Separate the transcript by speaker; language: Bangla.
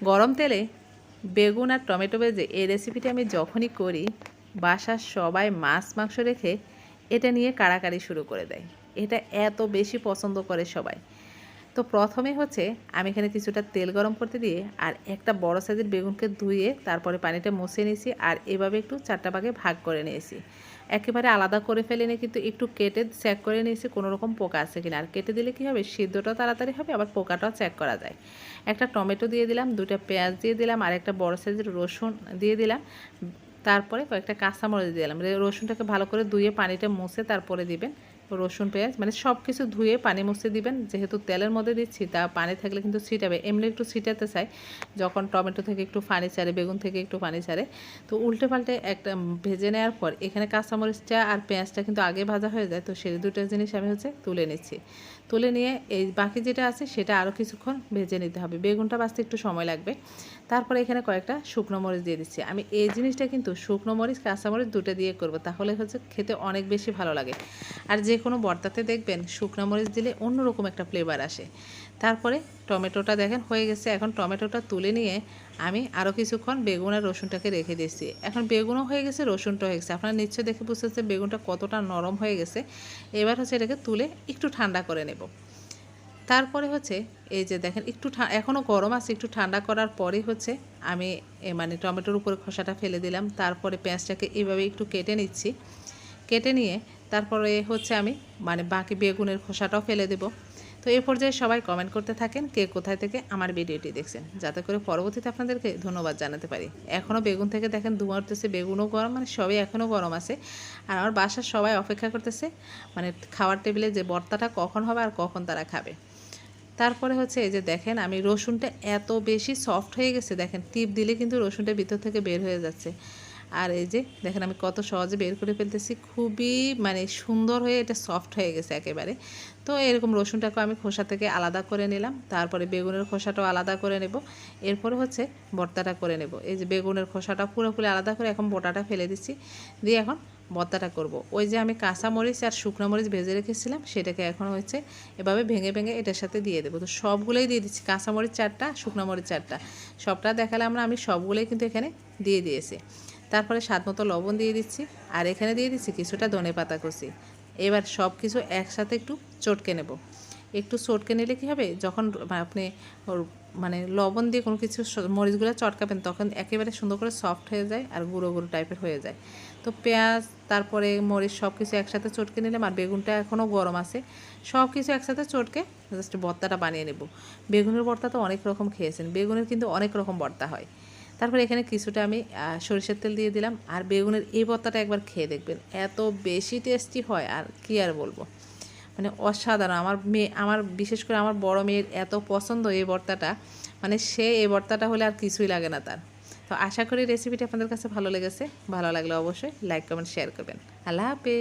Speaker 1: গরম তেলে বেগুন আর টমেটো ভেজে এই রেসিপিটি আমি যখনই করি, বাসার সবাই মাছ, মাংস রেখে এটা নিয়ে কাড়াকাড়ি শুরু করে দেয়। এটা এত বেশি পছন্দ করে সবাই। তো প্রথমে হচ্ছে আমি এখানে কিছুটা তেল গরম করতে দিয়ে আর একটা বড় সাইজের বেগুনকে ধুয়ে তারপরে পানিটা মুছে নিয়েছি আর এভাবে একটু চারটা ভাগে ভাগ করে নিয়েছি। একেবারে আলাদা করে ফেলে ফেলিনি কিন্তু একটু কেটে চেক করে নিয়েছি কোনো রকম পোকা আছে কিনা। আর কেটে দিলে কী হবে? সিদ্ধটাও তাড়াতাড়ি হবে, আবার পোকাটাও চেক করা যায়। একটা টমেটো দিয়ে দিলাম দুটা পেঁয়াজ দিয়ে দিলাম, আর একটা বড় সাইজের রসুন দিয়ে দিলাম। তারপরে কয়েকটা কাঁচামরিচ দিয়ে দিলাম। রসুনটাকে ভালো করে ধুয়ে পানিটা মুছে তারপরে দিবেন। রসুন, পেঁয়াজ মানে সব কিছু ধুয়ে পানি মুছে দিবেন। যেহেতু তেলের মধ্যে দিচ্ছি, তা পানি থাকলে কিন্তু ছিটাবে। এমনি একটু ছিটাতে চাই, যখন টমেটো থেকে একটু পানি ছাড়ে, বেগুন থেকে একটু পানি ছাড়ে। তো উল্টে পাল্টে একটা ভেজে নেওয়ার পর, এখানে কাঁচামরিচটা আর পেঁয়াজটা কিন্তু আগে ভাজা হয়ে যায়। তো সেই দুটো জিনিস আমি হচ্ছে তুলে নিচ্ছি। তুলে নিয়ে এই বাকি যেটা আছে, সেটা আরও কিছুক্ষণ ভেজে নিতে হবে। বেগুনটা বাঁচতে একটু সময় লাগবে। তারপরে এখানে কয়েকটা শুকনো মরিচ দিয়ে দিচ্ছি। আমি এই জিনিসটা কিন্তু শুকনো মরিচ, কাঁচামরিচ দুটো দিয়ে করব। তাহলে হচ্ছে খেতে অনেক বেশি ভালো লাগে। আর যে কোনো বর্তাতে দেখবেন শুকনো মরিচ দিলে অন্যরকম একটা ফ্লেভার আসে। তারপরে টমেটোটা দেখেন হয়ে গেছে। এখন টমেটোটা তুলে নিয়ে আমি আরও কিছুক্ষণ বেগুন আর রসুনটাকে রেখে দিয়েছি। এখন বেগুনও হয়ে গেছে রসুনটা হয়ে গেছে। আপনারা নিশ্চয় দেখে বুঝতেছে বেগুনটা কতটা নরম হয়ে গেছে। এবার হচ্ছে এটাকে তুলে একটু ঠান্ডা করে নেব। তারপরে হচ্ছে এই যে দেখেন একটু এখনও গরম আছে, একটু ঠান্ডা করার পরেই হচ্ছে আমি মানে টমেটোর উপরে খোসাটা ফেলে দিলাম। তারপরে পেঁয়াজটাকে এইভাবে একটু কেটে নিচ্ছি। কেটে নিয়ে তারপরে হচ্ছে আমি মানে বাকি বেগুনের খোসাটাও ফেলে দেব। তো এই পর্যায়ে সবাই কমেন্ট করতে থাকেন, কে কোথায় থেকে আমার ভিডিওটি দেখছেন। যাতে করে পরবর্তীতে আপনাদেরকে ধন্যবাদ জানাতে পারি। এখনও বেগুন থেকে দেখেন ধোঁয়া উঠতেছে, বেগুনও গরম মানে সবই এখনও গরম আছে। আর আমার বাসার সবাই অপেক্ষা করতেছে মানে খাওয়ার টেবিলে যে বর্তাটা কখন হবে আর কখন তারা খাবে। তারপরে হচ্ছে এই যে দেখেন, আমি রসুনটা এত বেশি সফট হয়ে গেছে, দেখেন টিপ দিলে কিন্তু রসুনটা ভিতর থেকে বের হয়ে যাচ্ছে। আর এই যে, দেখেন আমি কত সহজে বের করে ফেলতেছি। খুবই মানে সুন্দর হয়ে এটা সফট হয়ে গেছে একেবারে। তো এরকম রসুনটাকে আমি খোসা থেকে আলাদা করে নিলাম। তারপরে বেগুনের খোসাটাও আলাদা করে নেব। এরপরে হচ্ছে ভর্তাটা করে নেব। এই যে বেগুনের খোসাটা পুরোপুরি আলাদা করে এখন বোটাটা ফেলে দিচ্ছি। দিয়ে এখন ভর্তাটা করব। ওই যে আমি কাঁচা মরিচ আর শুকনো মরিচ ভেজে রেখেছিলাম, সেটাকে এখন হচ্ছে এভাবে ভেঙে ভেঙে এটার সাথে দিয়ে দেবো। তো সবগুলোই দিয়ে দিচ্ছি কাঁচা মরিচ চারটা, শুকনো মরিচ চারটা। সবটা দেখালে আমরা আমি সবগুলোই কিন্তু এখানে দিয়ে দিয়েছি। তারপরে স্বাদ মতো লবণ দিয়ে দিচ্ছি। আর এখানে দিয়ে দিচ্ছি কিছুটা ধনে পাতা কুচি। এবার সব কিছু একসাথে একটু চটকে নেব। একটু চটকে নিলে কী হবে? যখন আপনি মানে লবণ দিয়ে কোনো কিছু মরিচগুলো চটকাবেন, তখন একেবারে সুন্দর করে সফট হয়ে যায় আর গুঁড়ো গুঁড়ো টাইপের হয়ে যায়। তো পেঁয়াজ, তারপরে মরিচ সব কিছু একসাথে চটকে নিলাম আর বেগুনটা এখনও গরম আছে। সব কিছু একসাথে চটকে জাস্ট ভর্তাটা বানিয়ে নেব। বেগুনের ভর্তা তো অনেক রকম খেয়েছেন। বেগুনের কিন্তু অনেক রকম ভর্তা হয়। তারপর এখানে কিছুটা আমি সরিষার তেল দিয়ে দিলাম। আর বেগুনের এই ভর্তাটা একবার খেয়ে দেখবেন, এত বেশি টেস্টি হয় আর কি আর বলব। মানে অসাধারণ। আমার মেয়ে, আমার বিশেষ করে আমার বড় মেয়ের এত পছন্দ এই ভর্তাটা মানে সে এই ভর্তাটা হলে আর কিছুই লাগে না তার। তো আশা করি রেসিপিটা আপনাদের কাছে ভালো লেগেছে। ভালো লাগলে অবশ্যই লাইক কমেন্ট শেয়ার করবেন। আল্লাহ হাফেজ।